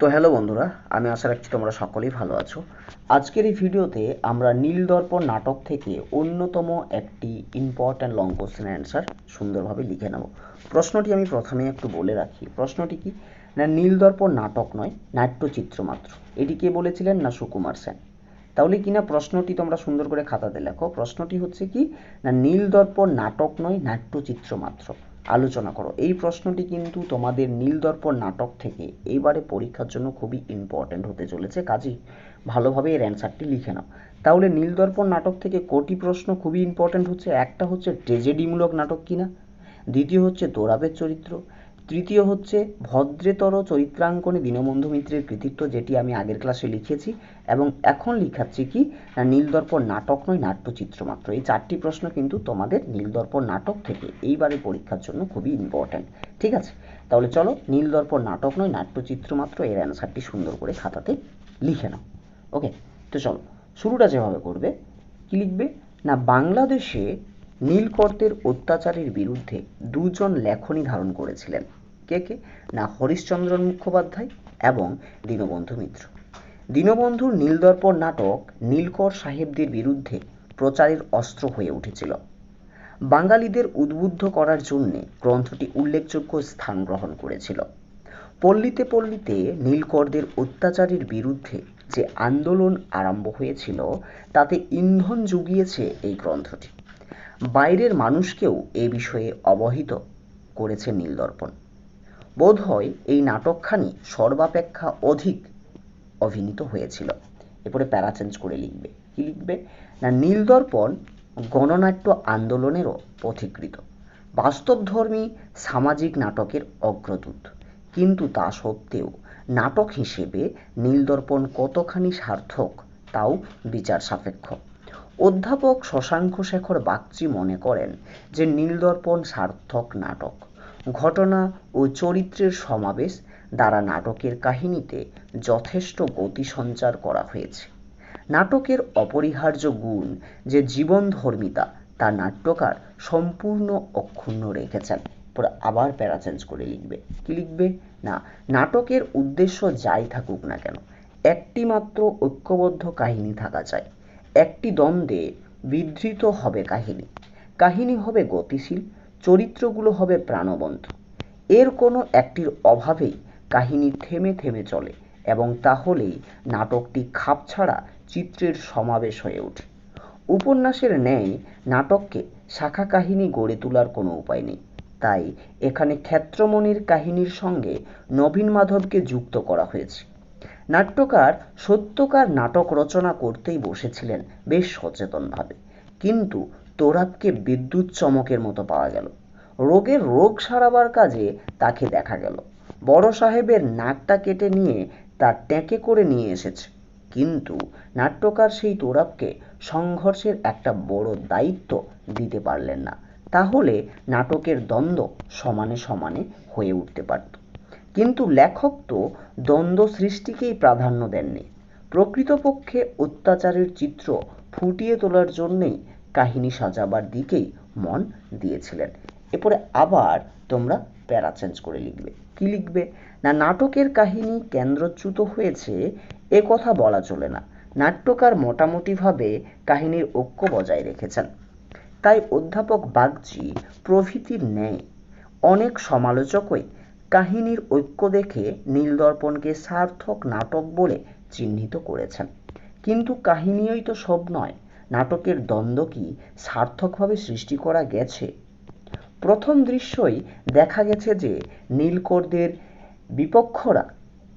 তো হ্যালো বন্ধুরা, আমি আশা রাখছি তোমরা সকলেই ভালো আছো। আজকের এই ভিডিওতে আমরা নীল দর্পণ নাটক থেকে অন্যতম একটি ইম্পর্ট্যান্ট লং কোশ্চেন অ্যান্সার সুন্দরভাবে লিখে নেব। প্রশ্নটি আমি প্রথমে একটু বলে রাখি। প্রশ্নটি কি? না নীল দর্পণ নাটক নয়, নাট্যচিত্র মাত্র। এটি কে বলেছিলেন? না, সুকুমার সেন। তাহলে কিনা প্রশ্নটি তোমরা সুন্দর করে খাতাতে লেখো। প্রশ্নটি হচ্ছে কি? না নীল দর্পণ নাটক নয়, নাট্যচিত্র মাত্র। আলোচনা করো। এই প্রশ্নটি কিন্তু তোমাদের নীল দর্পণ নাটক থেকে এইবারে পরীক্ষার জন্য খুবই ইম্পর্ট্যান্ট হতে চলেছে। কাজেই ভালোভাবে এর অ্যান্সারটি লিখে নাও। তাহলে নীল দর্পণ নাটক থেকে কোটি প্রশ্ন খুবই ইম্পর্ট্যান্ট হচ্ছে? একটা হচ্ছে ট্রেজেডিমূলক নাটক কিনা? দ্বিতীয় হচ্ছে দোরাবের চরিত্র। তৃতীয় হচ্ছে ভদ্রেতর চরিত্রাঙ্কনে দীনবন্ধু মিত্রের কৃতিত্ব, যেটি আমি আগের ক্লাসে লিখেছি এবং এখন লিখাচ্ছি কি নীলদর্পণ নাটক নয়, নাট্যচিত্র মাত্র। এই চারটি প্রশ্ন কিন্তু তোমাদের নীলদর্পণ নাটক থেকে এইবারে পরীক্ষার জন্য খুবই ইম্পর্ট্যান্ট ঠিক আছে? তাহলে চলো, নীলদর্পণ নাটক নয়, নাট্যচিত্র মাত্র, এর অ্যান্সারটি সুন্দর করে খাতাতে লিখে নাও। ওকে তো চলো, শুরুটা যেভাবে করবে, কি লিখবে? না, বাংলাদেশে নীলকর্তের অত্যাচারের বিরুদ্ধে দুজন লেখনী ধারণ করেছিলেন। কে কে? না হরিশ্চন্দ্রন মুখোপাধ্যায় এবং দীনবন্ধু মিত্র। দীনবন্ধুর নীলদর্পণ নাটক নীলকর সাহেবদের বিরুদ্ধে প্রচারের অস্ত্র হয়ে উঠেছিল। বাঙালিদের উদ্বুদ্ধ করার জন্যে গ্রন্থটি উল্লেখযোগ্য স্থান গ্রহণ করেছিল। পল্লীতে পল্লীতে নীলকরদের অত্যাচারের বিরুদ্ধে যে আন্দোলন আরম্ভ হয়েছিল, তাতে ইন্ধন জুগিয়েছে এই গ্রন্থটি। বাইরের মানুষকেও এ বিষয়ে অবহিত করেছে নীলদর্পণ। বোধহয় এই নাটকখানি সর্বাপেক্ষা অধিক অভিনীত হয়েছিল। এরপরে প্যারা চেঞ্জ করে লিখবে। কি লিখবে? না, নীলদর্পণ গণনাট্য আন্দোলনেরও পথিকৃত বাস্তবধর্মী সামাজিক নাটকের অগ্রদূত। কিন্তু তা সত্ত্বেও নাটক হিসেবে নীলদর্পণ কতখানি সার্থক তাও বিচার সাপেক্ষ। অধ্যাপক শশাঙ্ক শেখর বাগচি মনে করেন যে নীলদর্পণ সার্থক নাটক। ঘটনা ও চরিত্রের সমাবেশ দ্বারা নাটকের কাহিনীতে যথেষ্ট গতি সঞ্চার করা হয়েছে। নাটকের অপরিহার্য গুণ যে জীবনধর্মিতা, তা নাট্যকার সম্পূর্ণ অক্ষুণ্ণ রেখেছেন। আবার প্যারা চেঞ্জ করে লিখবে। কি লিখবে? না, নাটকের উদ্দেশ্য যাই থাকুক না কেন একটি মাত্র ঐক্যবদ্ধ কাহিনী থাকা চাই। একটি দ্বন্দ্বে বিধৃত হবে কাহিনী। কাহিনী হবে গতিশীল চরিত্রগুলো হবে প্রাণবন্ত। এর কোনো একটির অভাবেই কাহিনী থেমে থেমে চলে এবং তাহলেই নাটকটি খাপছাড়া চিত্রের সমাবেশ হয়ে ওঠে। উপন্যাসের ন্যায় নাটককে শাখা কাহিনী গড়ে তোলার কোনো উপায় নেই। তাই এখানে ক্ষেত্রমণির কাহিনীর সঙ্গে নবীন মাধবকে যুক্ত করা হয়েছে। নাট্যকার সত্যকার নাটক রচনা করতেই বসেছিলেন বেশ সচেতনভাবে। কিন্তু তোরাবকে বিদ্যুৎ চমকের মতো পাওয়া গেল। রোগের রোগ সারাবার কাজে তাকে দেখা গেল। বড় সাহেবের নাকটা কেটে নিয়ে তার ট্যাঁকে করে নিয়ে এসেছে। কিন্তু নাট্যকার সেই তোরাবকে সংঘর্ষের একটা বড় দায়িত্ব দিতে পারলেন না। তাহলে নাটকের দ্বন্দ্ব সমানে সমানে হয়ে উঠতে পারত। কিন্তু লেখক তো দ্বন্দ্ব সৃষ্টিকেই প্রাধান্য দেননি। প্রকৃতপক্ষে অত্যাচারের চিত্র ফুটিয়ে তোলার জন্যেই কাহিনী সাজাবার দিকেই মন দিয়েছিলেন। এরপরে আবার তোমরা প্যারা চেঞ্জ করে লিখবে। কি লিখবে? না, নাটকের কাহিনী কেন্দ্রচ্যুত হয়েছে, এ কথা বলা চলে না। নাট্যকার মোটামুটিভাবে কাহিনীর ঐক্য বজায় রেখেছেন। তাই অধ্যাপক বাগচি প্রভৃতির ন্যায় অনেক সমালোচকই কাহিনীর ঐক্য দেখে নীলদর্পণকে সার্থক নাটক বলে চিহ্নিত করেছেন। কিন্তু কাহিনীই তো সব নয় নাটকের দ্বন্দ্ব কি সার্থকভাবে সৃষ্টি করা গেছে? প্রথম দৃশ্যই দেখা গেছে যে নীলকরদের বিপক্ষরা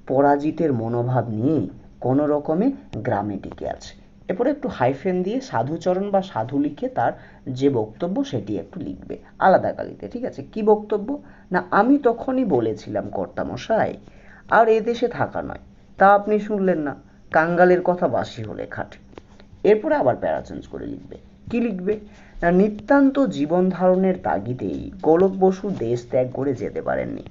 পরাজিতের মনোভাব নিয়েই কোনো রকমে গ্রামে টিকে আছে। এরপরে একটু হাইফেন দিয়ে সাধুচরণ বা সাধু লিখে তার যে বক্তব্য সেটি একটু লিখবে, আলাদা কালিতে ঠিক আছে? কি বক্তব্য? না, আমি তখনই বলেছিলাম, কর্তামশাই, আর এদেশে থাকা নয়। তা আপনি শুনলেন না। কাঙ্গালের কথা বাসি হলে খাটে। এরপরে আবার প্যারা চেঞ্জ করে লিখবে। কি লিখবে? না, নিতান্ত জীবন ধারণের তাগিদেই গোলক বসু দেশ ত্যাগ করে যেতে পারেননি।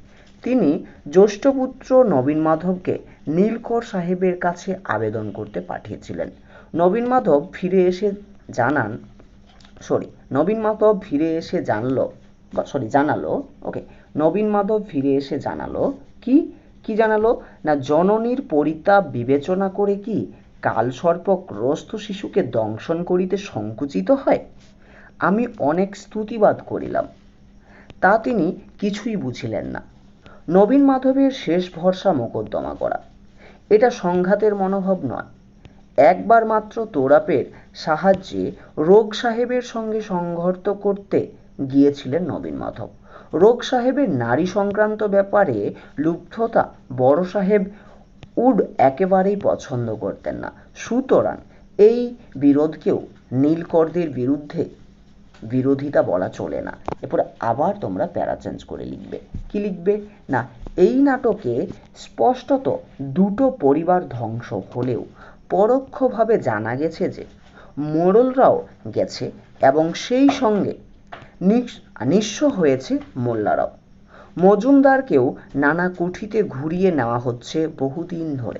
তিনি জ্যৈষ্ঠপুত্র নবীন মাধবকে নীলকর সাহেবের কাছে আবেদন করতে পাঠিয়েছিলেন। নবীন মাধব ফিরে এসে জানান, সরি, নবীন মাধব ফিরে এসে জানলো বা সরি, জানালো, ওকে, নবীন মাধব ফিরে এসে জানালো, কি? কি জানালো? না, জননীর পরিতাপ বিবেচনা করে কি কালসর্প গ্রস্ত শিশুকে দংশন করিতে সংকুচিত হয়? আমি অনেক স্তুতিবাদ করিলাম। তা তিনি কিছুই বুঝিলেন না। নবীন মাধবের শেষ ভরসা মোকদ্দমা করা। এটা সংঘাতের মনোভাব নয়। একবার মাত্র তোরাপের সাহায্যে রোগ সাহেবের সঙ্গে সংঘর্ত করতে গিয়েছিলেন নবীন মাধব। রোগ সাহেবের নারী সংক্রান্ত ব্যাপারে লুব্ধতা বড় সাহেব উড একেবারেই পছন্দ করতেন না। সুতরাং এই বিরোধকেও নীলকরদের বিরুদ্ধে বিরোধিতা বলা চলে না। এরপরে আবার তোমরা প্যারা চেঞ্জ করে লিখবে। কি লিখবে? না, এই নাটকে স্পষ্টত দুটো পরিবার ধ্বংস হলেও পরোক্ষভাবে জানা গেছে যে মোড়লরাও গেছে এবং সেই সঙ্গে নিঃস্ব হয়েছে মোল্লারাও। মজুমদারকেও নানা কুঠিতে ঘুরিয়ে নেওয়া হচ্ছে বহুদিন ধরে।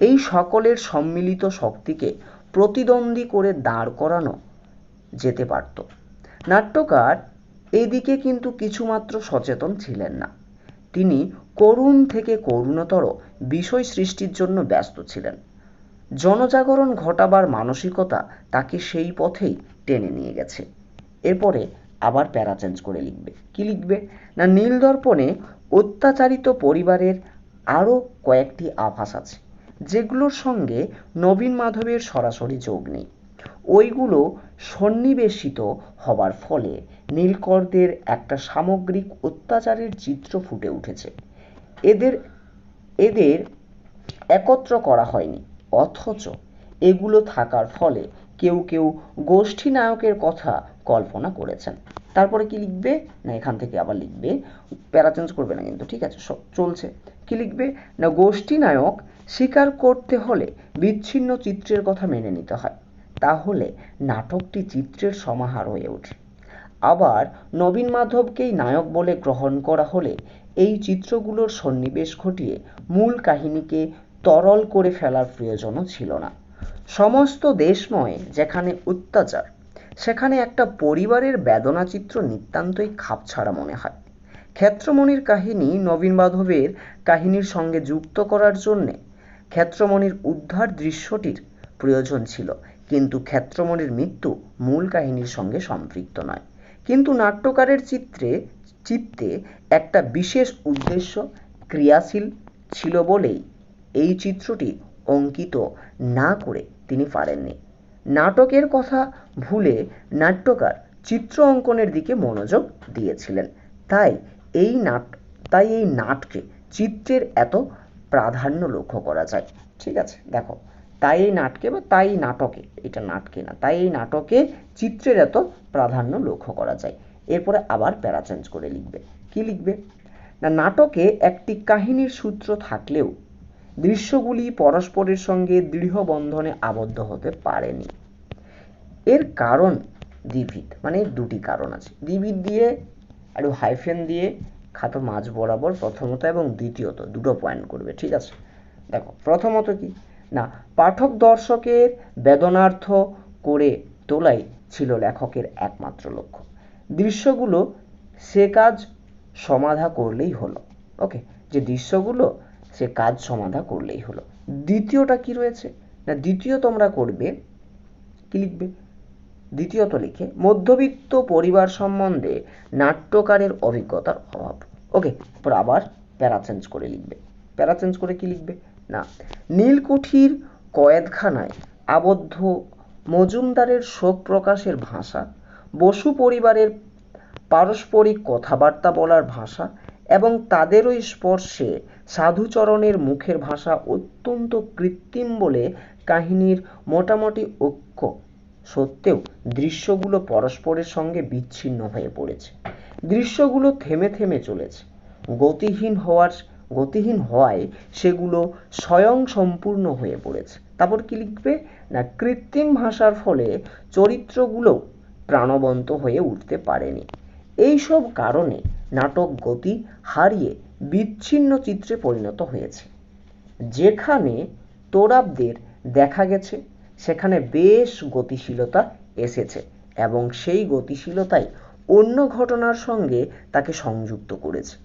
এই সকলের সম্মিলিত শক্তিকে প্রতিদ্বন্দ্বী করে দাঁড় করানো যেতে পারত। নাট্যকার এদিকে কিন্তু কিছুমাত্র সচেতন ছিলেন না। তিনি করুণ থেকে করুণতর বিষয় সৃষ্টির জন্য ব্যস্ত ছিলেন। জনজাগরণ ঘটাবার মানসিকতা তাকে সেই পথেই টেনে নিয়ে গেছে। এরপরে আবার প্যারা চেঞ্জ করে লিখবে। কি লিখবে? না, নীল দর্পণে অত্যাচারিত পরিবারের আরও কয়েকটি আভাস আছে, যেগুলোর সঙ্গে নবীন মাধবের সরাসরি যোগ নেই। ওইগুলো সন্নিবেশিত হবার ফলে নীলকরদের একটা সামগ্রিক অত্যাচারের চিত্র ফুটে উঠেছে। এদের এদের একত্র করা হয়নি, অথচ এগুলো থাকার ফলে কেউ কেউ গোষ্ঠী নায়কের কথা কল্পনা করেছেন। তারপরে কি লিখবে? না, এখান থেকে আবার লিখবে। প্যারা চেঞ্জ করবে না কিন্তু, ঠিক আছে চলছে। কি লিখবে? না গোষ্ঠী নায়ক স্বীকার করতে হলে বিচ্ছিন্ন চিত্রের কথা মেনে নিতে হয়। তাহলে নাটকটি চিত্রের সমাহার হয়ে ওঠে। আবার নবীন মাধবকেই নায়ক বলে গ্রহণ করা হলে এই চিত্রগুলোর সন্নিবেশ ঘটিয়ে মূল কাহিনীকে তরল করে ফেলার প্রয়োজনও ছিল না। সমস্ত দেশময়, যেখানে অত্যাচার, সেখানে একটা পরিবারের বেদনা চিত্র নিতান্তই খাপছাড়া মনে হয়। ক্ষেত্রমণির কাহিনী নবীন মাধবের কাহিনীর সঙ্গে যুক্ত করার জন্যে ক্ষেত্রমণির উদ্ধার দৃশ্যটির প্রয়োজন ছিল, কিন্তু ক্ষেত্রমণির মৃত্যু মূল কাহিনীর সঙ্গে সম্পৃক্ত নয়। কিন্তু নাট্যকারের চিত্রে, চিত্তে একটা বিশেষ উদ্দেশ্য ক্রিয়াশীল ছিল বলেই এই চিত্রটি অঙ্কিত না করে তিনি পারেননি। নাটকের কথা ভুলে নাট্যকার চিত্র অঙ্কনের দিকে মনোযোগ দিয়েছিলেন। তাই এই নাট, তাই এই নাটকে চিত্রের এত প্রাধান্য লক্ষ্য করা যায়। ঠিক আছে, দেখো, তাই এই নাটকে বা তাই নাটকে, এটা নাটকে না, তাই এই নাটকে চিত্রের এত প্রাধান্য লক্ষ্য করা যায়। এরপরে আবার প্যারা চেঞ্জ করে লিখবে। কি লিখবে? না, নাটকে একটি কাহিনীর সূত্র থাকলেও দৃশ্যগুলি পরস্পরের সঙ্গে দৃঢ় বন্ধনে আবদ্ধ হতে পারেনি। এর কারণ দ্বিবিদ মানে দুটি কারণ আছে। দ্বিবিদ দিয়ে আর হাইফেন দিয়ে খাতো মাঝ বরাবর প্রথমত এবং দ্বিতীয়ত, দুটো পয়েন্ট করবে, ঠিক আছে? দেখো, প্রথমত কি? না, পাঠক দর্শকের বেদনার্থ করে তোলাই ছিল লেখকের একমাত্র লক্ষ্য। দৃশ্যগুলো সে কাজ সমাধা করলেই হলো ওকে যে দৃশ্যগুলো সে কাজ সমাধা করলেই হলো। দ্বিতীয়টা কি রয়েছে? না, দ্বিতীয় তোমরা করবে, কি লিখবে? দ্বিতীয়ত লিখে, মধ্যবিত্ত পরিবার সম্বন্ধে নাট্যকারের অভিজ্ঞতার অভাব। ওকে এরপর আবার প্যারা চেঞ্জ করে লিখবে। প্যারা চেঞ্জ করে কি লিখবে? না, নীলকুঠির কয়েদখানায় আবদ্ধ মজুমদারের শোক প্রকাশের ভাষা, বসু পরিবারের পারস্পরিক কথাবার্তা বলার ভাষা এবং তাদেরই স্পর্শে সাধুচরণের মুখের ভাষা অত্যন্ত কৃত্রিম বলে কাহিনীর মোটামুটি ঐক্য। সত্ত্বেও দৃশ্যগুলো পরস্পরের সঙ্গে বিচ্ছিন্ন হয়ে পড়েছে। দৃশ্যগুলো থেমে থেমে চলেছে। গতিহীন হওয়ার, গতিহীন হওয়ায় সেগুলো স্বয়ং সম্পূর্ণ হয়ে পড়েছে। তারপর কি লিখবে? না, কৃত্রিম ভাষার ফলে চরিত্রগুলো প্রাণবন্ত হয়ে উঠতে পারেনি। এইসব কারণে নাটক গতি হারিয়ে বিচ্ছিন্ন চিত্রে পরিণত হয়েছে। যেখানে তোরাবদের দেখা গেছে, সেখানে বেশ গতিশীলতা এসেছে এবং সেই গতিশীলতাই অন্য ঘটনার সঙ্গে তাকে সংযুক্ত করেছে।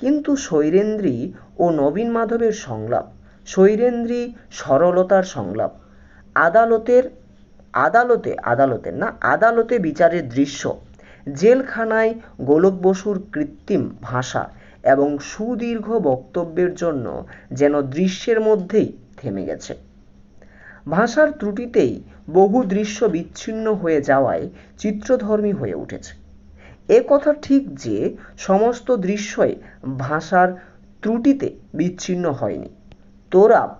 কিন্তু শৈরেন্দ্রী ও নবীন মাধবের সংলাপ, শৈরেন্দ্রী সরলতার সংলাপ, আদালতের, আদালতে, আদালতের না, আদালতে বিচারের দৃশ্য জেলখানায় গোলক বসুর কৃত্রিম ভাষা এবং সুদীর্ঘ বক্তব্যের জন্য যেন দৃশ্যের মধ্যেই থেমে গেছে। ভাষার ত্রুটিতেই বহু দৃশ্য বিচ্ছিন্ন হয়ে যাওয়ায় চিত্রধর্মী হয়ে উঠেছে। এ কথা ঠিক যে সমস্ত দৃশ্যই ভাষার ত্রুটিতে বিচ্ছিন্ন হয়নি। তোরাব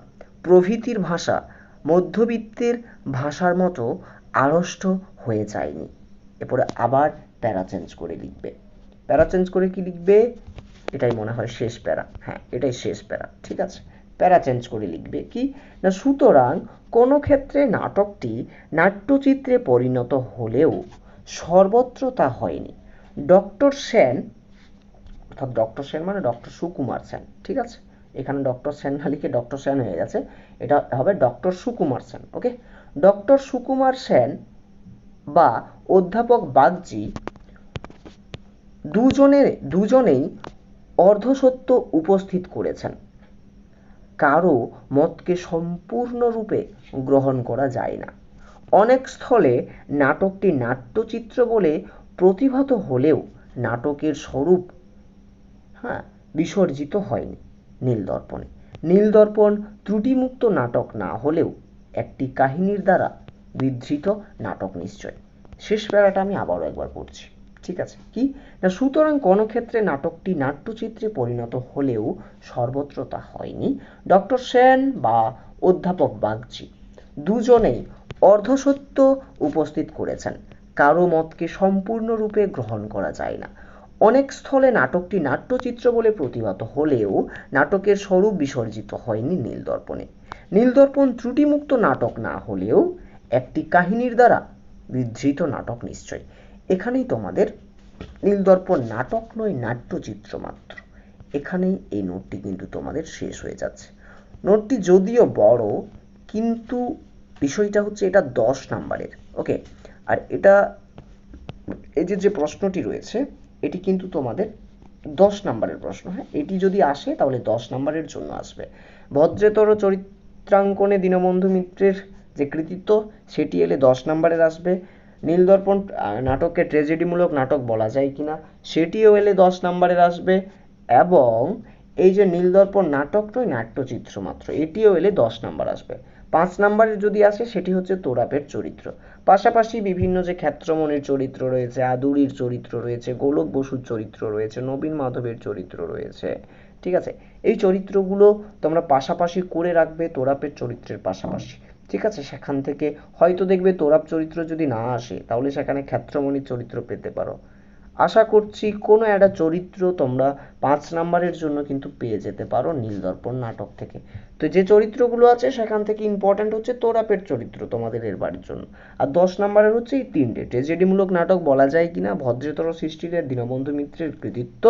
প্রভৃতির ভাষা মধ্যবিত্তের ভাষার মতো আড়ষ্ট হয়ে যায়নি। এরপরে আবার প্যারা চেঞ্জ করে লিখবে। প্যারা চেঞ্জ করে কি লিখবে? এটাই মনে হয় শেষ প্যারা। হ্যাঁ এটাই শেষ প্যারা। ঠিক আছে? প্যারা চেঞ্জ করে লিখবে কি? না, সুতরাং কোনো ক্ষেত্রে নাটকটি নাট্যচিত্রে পরিণত হলেও সর্বত্র তা হয়নি। ডক্টর সেন, অর্থাৎ ডক্টর সেন মানে ডক্টর সুকুমার সেন। ঠিক আছে? এখানে ডক্টর সেন না লিখে ডক্টর সেন হয়ে গেছে। এটা হবে doctor Sukumar Sen, okay? Doctor Sukumar Sen বা অধ্যাপক বাগজি দুজনের, দুজনেই অর্ধসত্য উপস্থিত করেছেন। কারও মতকে সম্পূর্ণরূপে গ্রহণ করা যায় না। অনেক স্থলে নাটকটি নাট্যচিত্র বলে প্রতিভাত হলেও নাটকের স্বরূপ হ্যাঁ বিসর্জিত হয়নি নীলদর্পণে। নীলদর্পণ ত্রুটিমুক্ত নাটক না হলেও একটি কাহিনীর দ্বারা বিধৃত নাটক নিশ্চয়। শেষ প্যারাটা আমি আবারও একবার পড়ছি। ঠিক আছে। কি? না, সুতরাং কোনো ক্ষেত্রে নাটকটি নাট্যচিত্রে পরিণত হলেও সর্বত্র তা হয়নি। ডক্টর সেন বা অধ্যাপক বাগচি দুজনেই অর্ধসত্য উপস্থিত করেছেন। কারও মতকে সম্পূর্ণরূপে গ্রহণ করা যায় না। অনেক স্থলে নাটকটি নাট্যচিত্র বলে প্রতিভাত হলেও নাটকের স্বরূপ বিসর্জিত হয়নি নীলদর্পণে। নীলদর্পণ ত্রুটিমুক্ত নাটক না হলেও একটি কাহিনীর দ্বারা বিধৃত নাটক নিশ্চয় এখানেই তোমাদের নীলদর্পণ নাটক নয়, নাট্যচিত্র মাত্র। এখানেই এই নোটটি কিন্তু তোমাদের শেষ হয়ে যাচ্ছে। নোটটি যদিও বড়, কিন্তু বিষয়টা হচ্ছে এটা দশ নাম্বারের, ওকে? আর এটা, এই যে যে প্রশ্নটি রয়েছে, এটি কিন্তু তোমাদের দশ নাম্বারের প্রশ্ন হ্যাঁ? এটি যদি আসে, তাহলে দশ নাম্বারের জন্য আসবে। ভদ্রেতর চরিত্রাঙ্কনে দীনবন্ধু মিত্রের যে কৃতিত্ব, সেটি এলে দশ নাম্বারের আসবে। নীলদর্পণ নাটককে ট্রেজেডিমূলক নাটক বলা যায় কিনা, সেটিও এলে দশ নাম্বারের আসবে। এবং এই যে নীলদর্পণ নাটক নয় নাট্যচিত্র মাত্র, এটিও এলে দশ নাম্বার আসবে। পাঁচ নাম্বারের যদি আসে, সেটি হচ্ছে তোরাপের চরিত্র। পাশাপাশি বিভিন্ন যে ক্ষেত্রমণির চরিত্র রয়েছে, আদুরির চরিত্র রয়েছে, গোলক বসুর চরিত্র রয়েছে, নবীন মাধবের চরিত্র রয়েছে, ঠিক আছে? এই চরিত্রগুলো তোমরা পাশাপাশি করে রাখবে তোরাপের চরিত্রের পাশাপাশি। ঠিক আছে, সেখান থেকে হয়তো দেখবে তোরাপ চরিত্র যদি না আসে, তাহলে সেখানে ক্ষেত্রমণির চরিত্র পেতে পারো। আশা করছি কোনো একটা চরিত্র তোমরা পাঁচ নাম্বারের জন্য কিন্তু পেয়ে যেতে পারো নীলদর্পণ নাটক থেকে। তো যে চরিত্রগুলো আছে, সেখান থেকে ইম্পর্ট্যান্ট হচ্ছে তোরাপের চরিত্র তোমাদের এর বাড়ির জন্য। আর দশ নাম্বারের হচ্ছে এই তিনটে। ট্রেজেডিমূলক নাটক বলা যায় কিনা, ভদ্রতর সৃষ্টির দীনবন্ধু মিত্রের কৃতিত্ব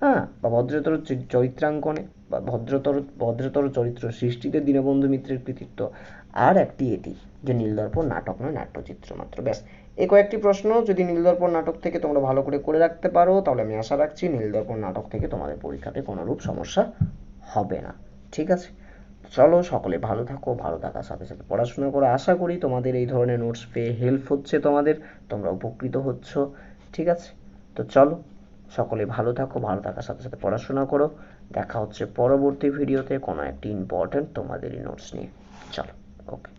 হ্যাঁ বা ভদ্রতর চরিত্রাঙ্কনে, বা ভদ্রতর ভদ্রতর চরিত্র সৃষ্টিতে দীনবন্ধু মিত্রের কৃতিত্ব। আর একটি এটি, যে নীলদর্পণ নাটক নয়, নাট্যচিত্র মাত্র। ব্যাস এই কয়েকটি প্রশ্ন, যদি নীলদর্পণ নাটক থেকে তোমরা ভালো করে করে রাখতে পারো, তাহলে আমি আশা রাখছি নীলদর্পণ নাটক থেকে তোমাদের পরীক্ষাতে কোনোরূপ সমস্যা হবে না। ঠিক আছে? চলো সকলে ভালো থাকো, ভালো থাকার সাথে সাথে পড়াশোনা করে। আশা করি তোমাদের এই ধরনের নোটস পেয়ে হেল্প হচ্ছে তোমাদের, তোমরা উপকৃত হচ্ছ। ঠিক আছে? তো চলো, সকলে ভালো থাকো, ভালো থাকার সাথে সাথে পড়াশোনা করো। দেখা হচ্ছে পরবর্তী ভিডিওতে কোনো একটি ইম্পর্টেন্ট তোমাদেরই নোটস নিয়ে। চলো। ওকে